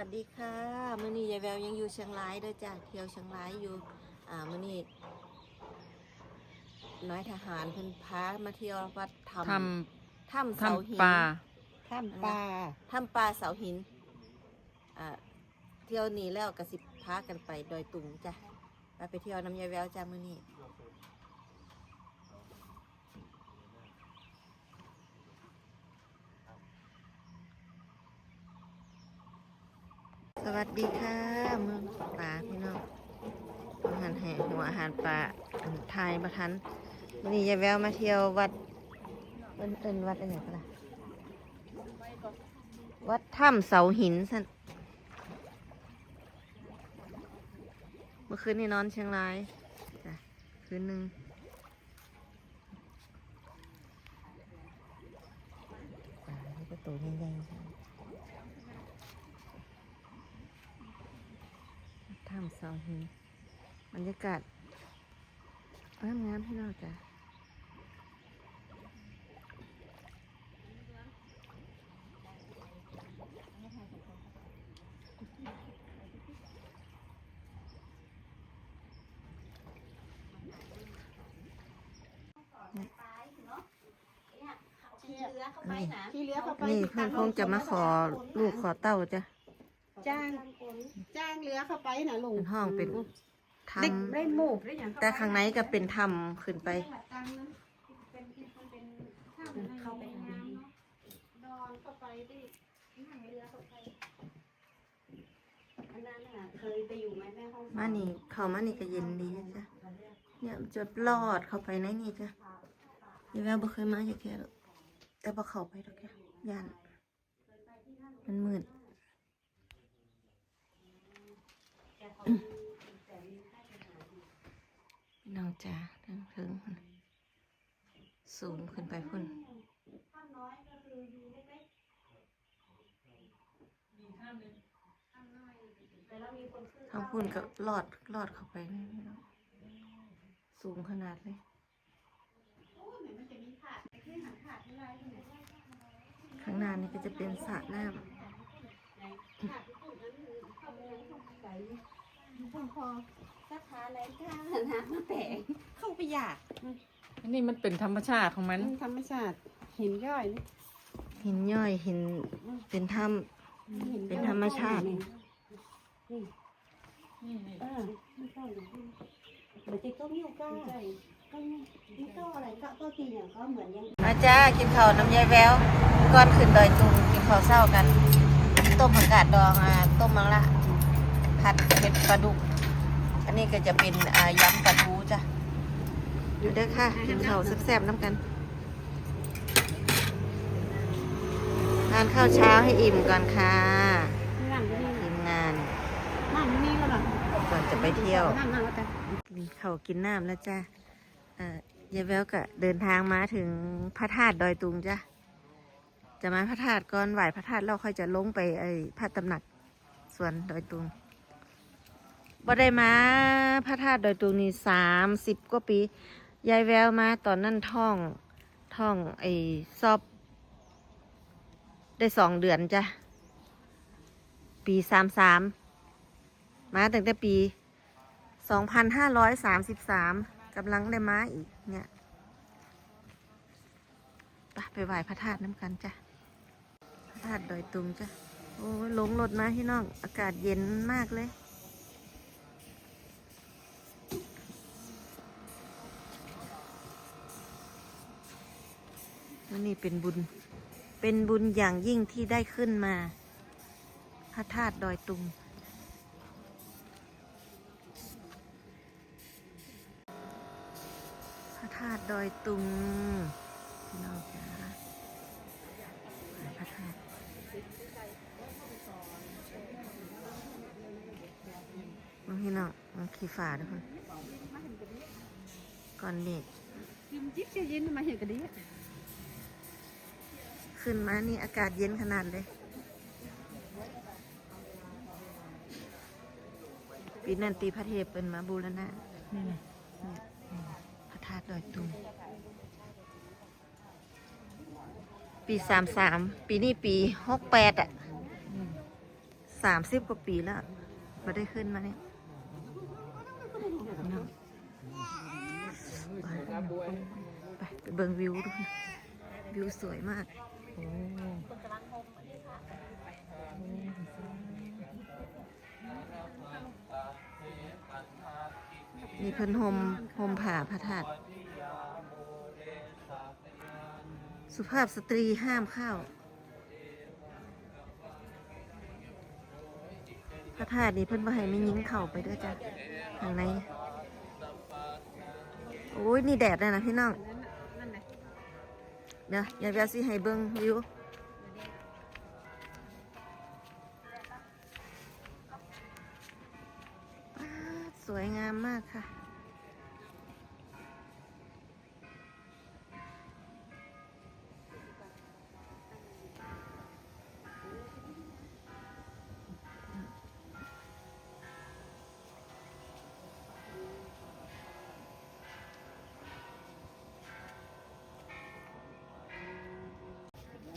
วัสดีค่ะมื่อนี้ยายแววยังอยู่เชียงรายเด้วยจ้ะเที่ยวเชียงรายอยู่ อ่ามื่อนี้น้อยทหารเพิ่นพามาเที่ยววัดถ้ทำถ้ำำเสาหินทำปลาข้ามปลาถ้ำปลาเสาหิน อ่า เที่ยวนี้แล้วกระสิบพากันไปดอยตุงจ้ะไปไปเที่ยวน้ำยายแววจ้ะมื่อนี้ วัสดีค่ะเมืองป่าพี่น้องอาหารแห่หัวอาหารป่าไทยประทันมื่อนี้ยายแววมาเที่ยววัดเอินเอินวัดอะไรกันล่ะวัดถ้ำเสาหินสันเมื่อคืนนี้นอนเชียงรายจ้ะคืนหนึ่งนี่ประตูใหญ่ๆ จ้ะวัดถ้ำเสาหินบรรยากาศงามงามๆพี่น้องจ้ะที่เรือเข้าไปนี่เพื่อนคงจะมาขอลูกขอเต้าจ้ะ จ้าง จ้างเรือเข้าไปนะลุงเป็นห้องเป็นทเด็กได้หมูได้อย่างำแต่ข้างในก็เป็นถ้ำขึ้นไปเข้าไปนอนเข้าไปดินั่งเรือเข้าไปอันนั้นน่ะเคยไปอยู่ไหมแม่ห้องมานี่เข้ามานี่ก็เย็นดีจ้ะเนี่ยมันจะลอดเข้าไปในนี่จ้ะยี่แววบ่เคยมาอย่างแค่หรอกแต่บ่เข้าไปดอกแค่ย่านมันมืดพี่ น้องจ้าถึงถึงสูงขึ้นไปพุ่นทางพุ่นก็ลอดลอดเข้าไปนี่พี่น้องสูงขนาดเลยข้างหน้านี่ก็จะเป็นสระน้ พอสักขาอะไรข้างน้ำมาแปะเข้าไปอยากอันนี้มันเป็นธรรมชาติของมันธรรมชาติหินย่อยนี่ำหินย่อยหินเป็นถ้ หิเป็นธรรมชาตินี่เออไม่ต้องเดี๋ยวจะต้มยูก้าก็ไม่ต้องอะไรก็ก็กินอย่างก็เหมือนยังำมาจ้ากินข้าวน้ำยายแววก่อนขึ้นดอยตุงกินข้าวเศร้ากัน ต้มผักกาดดองอ่าต้มมังละ ผัดเผ็ดปลาดุก อันนี้ก็จะเป็นยำปลาทูจ้ะดูเด้อค่ะกินข้าวแซ่บๆน้ำกันทานข้าวเช้าให้อิ่มก่อนค่ะนั่งที่นี่ทีมงานนั่งที่นี่ก็หรอก่อนจะไปเที่ยวนั่งนั่งแล้วกันกินข้าวกินน้ำแล้วจ้ะเอ่อยายแววก็เดินทางมาถึงพระธาตุดอยตุงจ้ะจะมาพระธาตุก่อนไหวพระธาตุเราค่อยจะลงไปไอ้พระตำหนักสวนดอยตุง บ่ได้มาพระธาตุดอยตุงนี่สามสิบกว่าปี ยายแววมาตอนนั้นท่องท่องไอ้สอบ ได้สองเดือนจ้ะ ปีสามสามมาตั้งแต่ปีสองพันห้าร้อยสามสิบสามกำลังได้มาอีกเนี่ยไปไปไหว้พระธาตุน้ำกันจ้ะ พระธาตุดอยตุงจ้ะ โอ้ยหลงรถมาพี่น้อง อากาศเย็นมากเลย นนี้เป็นบุญ เป็นบุญอย่างยิ่งที่ได้ขึ้นมา พระธาตุดอยตุง พระธาตุดอยตุงพี่น้องจ้าพระธาตุน้องพี่น้องน้องขี่ฝ่าทุกคนก่อนเด็กยิมจิ๊บจะย็นมาเห็นกันดิ ขึ้นมานี่อากาศเย็นขนาดเลย ปีนันตีพระเทพเป็นมาบูรณะนี่ไงพระธาตุดอยตุงปีสามสามปีนี้ปีหกแปดอะอืมสามสิบกว่าปีแล้วมาได้ขึ้นมาเนี่ยเนาะไปไปไปเบิ่งวิวดูนะวิวสวยมาก โอ้มีเพิ่นโฮมโฮมผ่าพระธาตุสุภาพสตรีห้ามเข้าพระธาตุนี่เพิ่นบ่ให้ไม่ยิงเข้าไปด้วยจ้ะข้างในโอ้ยนี่แดดเลยนะพี่น้อง เดี๋ยวยาเบียสิให้เบิ้งวิวสวยงามมากค่ะ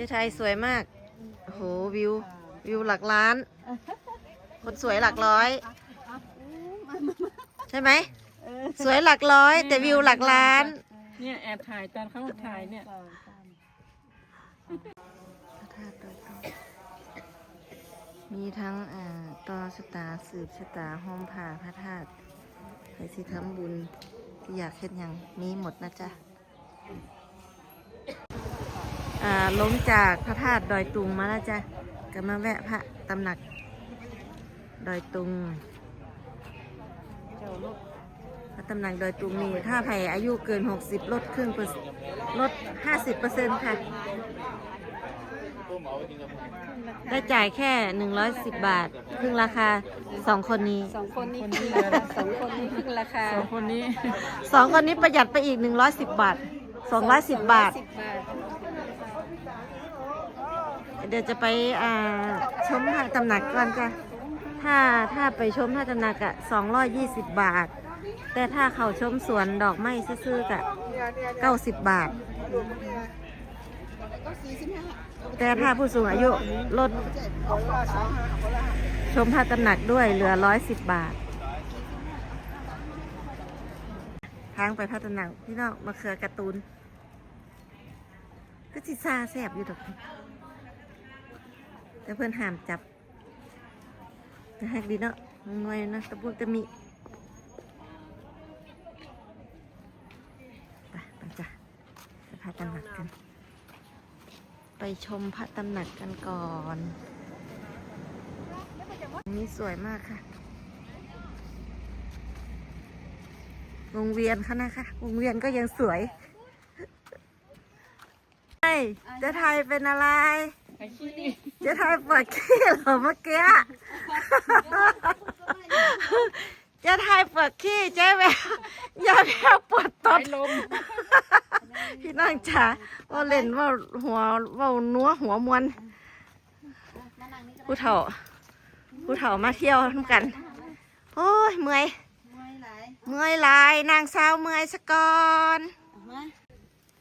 จ๊ไทยสวยมาก โอ้โหวิว วิวหลักล้าน คนสวยหลักร้อย ใช่ไหม สวยหลักร้อย แต่วิวหลักล้าน เนี่ยแอบถ่ายตอนเขาถ่ายเนี่ยพระธาตุโดยตรงมีทั้งอ่าต่อชะตาสืบชะตาห้องผ่าพระธาตุใครสิทำบุญที่อยากเฮ็ดหยังมีหมดนะจ๊ะ อ่า ล้มจากพระธาตุดอยตุงมาแล้วจ้ะก็มาแวะพระตำหนัก ดอยตุงพระตำหนักดอยตุงนี่ถ้าใครอายุเกิน 60 ลดครึ่งเปอร์ลด 50เปอร์เซ็นต์ค่ะ ได้จ่ายแค่ 110 บาท ครึ่งราคา 2 คนนี้สองคนนี้คนนี้สองคนนี้ครึ่งราคาสองคนนี้ 2 คนนี้ประหยัดไปอีก 110 บาท 210 บาทสิบบาท เดี๋ยวจะไปอ่าชมพระตำหนักก่อนจ้ะถ้าถ้าไปชมพระตำหนักอะ220บบาท แต่ถ้าเขาชมสวนดอกไม้ซื่อๆกะ90บบาท แต่ถ้าผู้สูงอายุลดชมพระตำหนักด้วยเหลือ110บบาท ทางไปพระตำหนักพี่น้องมาเขือการ์ตูนก็จิซาแสบอยู่ดอก แต่เพื่อนห้ามจับแต่แฮกดีเนาะงอยนะตะพวกตะมีไปไปจ้ะไปพระตำหนักกัน ไปชมพระตำหนักกันก่อนนี้สวยมากค่ะ วงเวียนเขานะคะ วงเวียนก็ยังสวยไอ้จะไทยเป็นอะไร เจะทายปวดขี้เหรอเมื่อกี้เจะทายปวดขี้เจ๊แววอย่าแววปวดตสาดยลมพี่น้องจ๋าว่าเล่นว่าหัวว่านัวหัวมวนผู้เฒ่าผู้เฒ่ามาเที่ยวทำกัน โอ้ยเมื่อยไม่หลายเมื่อยหลายนางสาวเมื่อยสะก่อนมา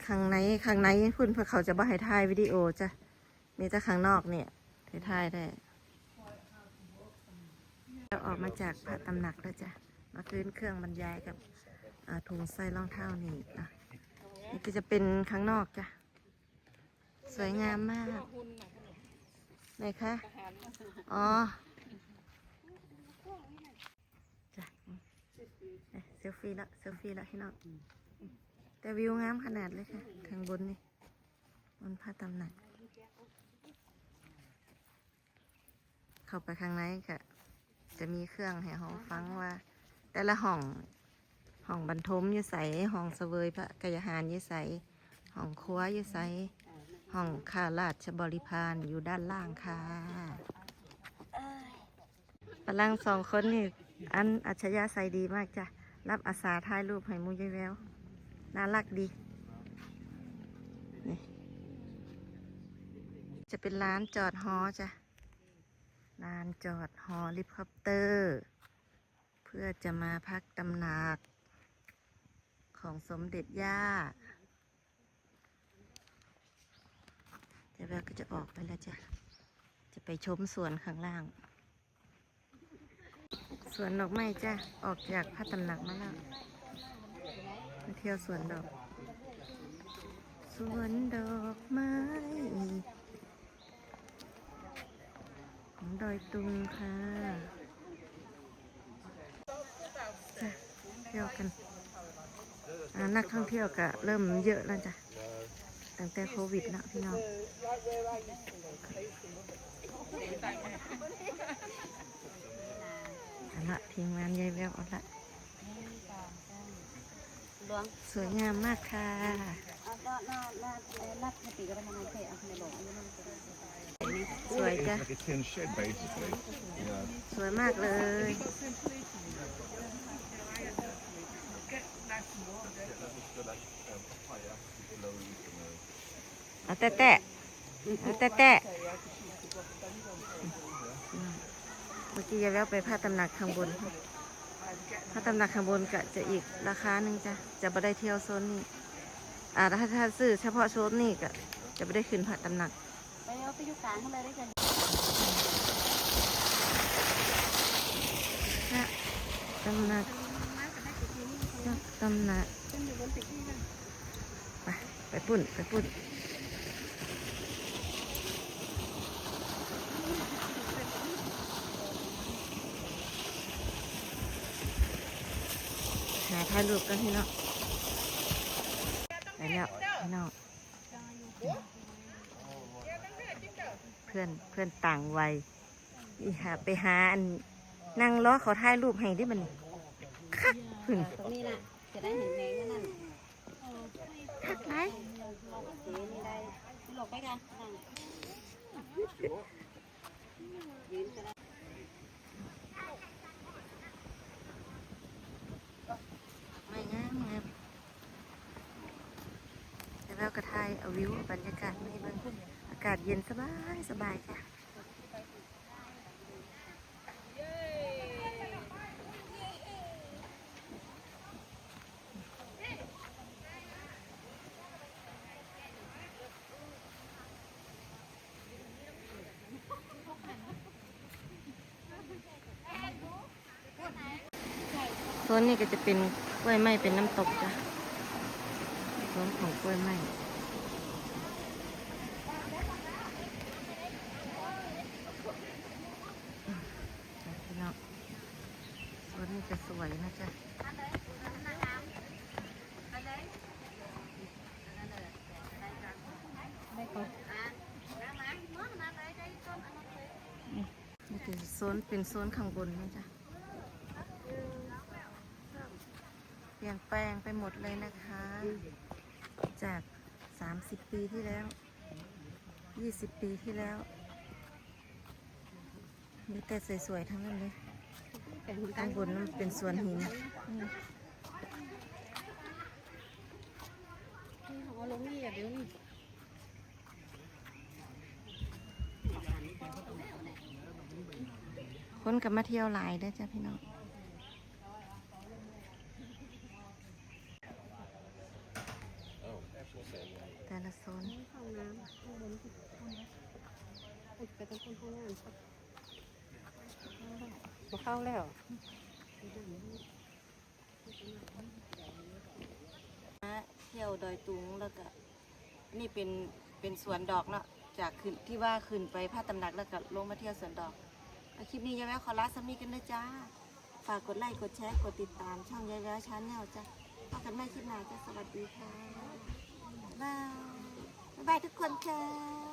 ข้างในข้างในพุ่นเพื่อเขาจะบ่ให้ถ่ายวิดีโอจ้ะ มีแต่ข้างนอกเนี่ยถ่ายได้เราออกมาจากพระตำหนักแล้วจ้ะมาคืนเครื่องบรรยายกับถุงใส่รองเท้านี่อะนี่ก็จะเป็นข้างนอกจ้ะ สวยงามมากไหนคะอ๋อจ้ะเอ๊ะเซลฟี่ละเซลฟี่ละให้น้องแต่วิวงามขนาดเลยค่ะข้างบนนี่บนพระตำหนัก เข้าไปข้างในค่ะจะมีเครื่องให้เราฟังว่า แต่ละห้องห้องบรรทมอยู่ใสห้องเสวยพระกายหารอยู่ใสห้องครัวอยู่ใสห้องข้าราชบริพารอยู่ด้านล่างค่ะพลังสองคนนี่อันอัจฉริยะใสดีมากจ้ะ รับอาสาถ่ายรูปให้มูยายแววน่ารักดี จะเป็นร้านจอดฮอจ้ะ ร้านจอดฮอลิคอปเตอร์ เพื่อจะมาพักตำหนัก ของสมเด็จย่าเดี๋ยวเราก็จะออกไปแล้วจ้ะ จะไปชมสวนข้างล่าง สวนดอกไม้จ้ะ ออกจากพระตำหนักมาแล้วมาเที่ยวสวนดอก สวนดอกไม้ ดอยตุงค่ะจ้ะเที่ยวกันอ่านักท่องเที่ยวก็เริ่มเยอะแล้วจ้ะตั้งแต่โควิดนะพี่น้องเอาละทีมงานยายแววเอาละหลวงสวยงามมากค่ะ สวยจ้ะ Like a tin shed, basically. Yeah. สวยมากเลย เอาแต่แต่เอาแต่แต่เมื่อกี้ยายแววไปผ้าตำหนักข้างบนผ้าตำหนักข้างบนก็จะอีกราคาหนึ่งจ้ะ จะไม่ได้เที่ยวโซนนี้ อ่าถ้าถ้าซื้อเฉพาะโซนนี้ก็จะไม่ได้ขึ้นผ้าตำหนัก ไปเอาไปอยู่กลางเขาเลยได้กันพระตำหนักพระตำหนักไปไปปุ่น ไปปุ่นหาถ่ายรูปกันพี่น้องไป แล้วพี่น้องเพื่อนเพื่อนต่างวัยอีหาไปหาอันนั่งล้อเขาถ่ายรูปให้ได้มันคักขึ้นตรงนี้น่ะจะได้เห็นแมงนั่นคักไรสีนี่ได้หลบไปกันยืนก็ได้ ไม่งามงามแล้ว เอาวิวบรรยากาศมาให้เบิ่งอากาศเย็นสบายสบายจ้ะโซนนี้ก็จะเป็นกล้วยไม้เป็นน้ำตกจ้ะโซนของกล้วยไม้อืมจ้ะพี่น้องโซนนี้จะสวยนะจ๊ะนี่คือโซนเป็นโซนข้างบนนะจ๊ะเปลี่ยนแปลงไปหมดเลยนะคะ จาก 30 ปีที่แล้ว 20 ปีที่แล้วมีแต่สวยๆทั้งนั้นเลยข้างบนนั้นเป็นสวนหินอืม เอาลงนี่อย่าเดี๋ยวนี่ คนกับมาเที่ยวหลายได้อจ้ะพี่น้องแต่ละโซนห้องน้ำข้างบนไปตรงข้างล่างมาเข้าแล้วเที่ยวดอยตุงแล้วก็นี่เป็นเป็นสวนดอกเนาะจากขึ้นที่ว่าขึ้นไปพระตำหนักแล้วก็ลงมาเที่ยวสวนดอกเอา คลิปนี้ยายแววขอลาสามีกันนะจ้า ฝากกดไลค์ กดแชร์ กดติดตาม ช่องยายแววชาแนลจ้าพบกันใหม่คลิปหน้าจ้าสวัสดีค่ะ บ๊ายบายบ๊ายบายทุกคนค่ะ